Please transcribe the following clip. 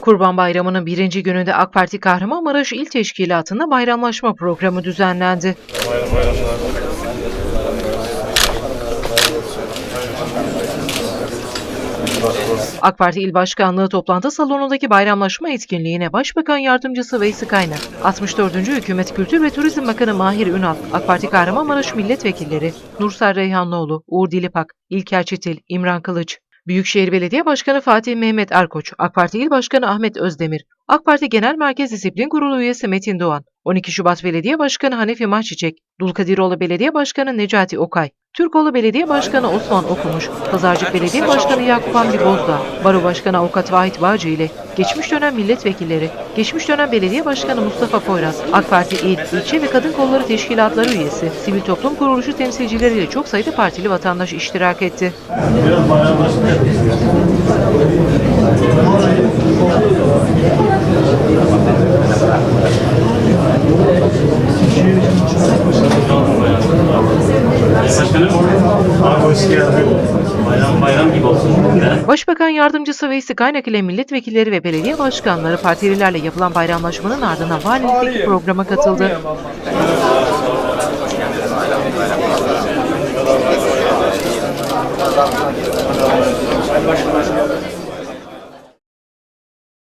Kurban Bayramı'nın birinci gününde AK Parti Kahramanmaraş İl Teşkilatı'nda bayramlaşma programı düzenlendi. AK Parti İl Başkanlığı toplantı salonundaki bayramlaşma etkinliğine Başbakan Yardımcısı Veysi Kaynak, 64. Hükümet Kültür ve Turizm Bakanı Mahir Ünal, AK Parti Kahramanmaraş Milletvekilleri Nursel Reyhanlıoğlu, Uğur Dilipak, İlker Çetil, İmran Kılıç, Büyükşehir Belediye Başkanı Fatih Mehmet Erkoç, AK Parti İl Başkanı Ahmet Özdemir, AK Parti Genel Merkez Disiplin Kurulu üyesi Metin Doğan, 12 Şubat Belediye Başkanı Hanefi Mahçiçek, Dulkadiroğlu Belediye Başkanı Necati Okay, Türkoğlu Belediye Başkanı Osman Okumuş, Pazarcık Belediye Başkanı Yakup Hamdi Bozdağ, Baro Başkanı Avukat Vahit Bağcı ile geçmiş dönem milletvekilleri, geçmiş dönem belediye başkanı Mustafa Poyraz, AK Parti İl, ilçe ve kadın kolları teşkilatları üyesi, sivil toplum kuruluşu temsilcileriyle çok sayıda partili vatandaş iştirak etti. Başkanım, abi hoş geldin. Bayram bayram gibi olsun. Başbakan Yardımcısı Veysi Kaynak ile milletvekilleri ve belediye başkanları partililerle yapılan bayramlaşmanın ardından valilikteki programa katıldı.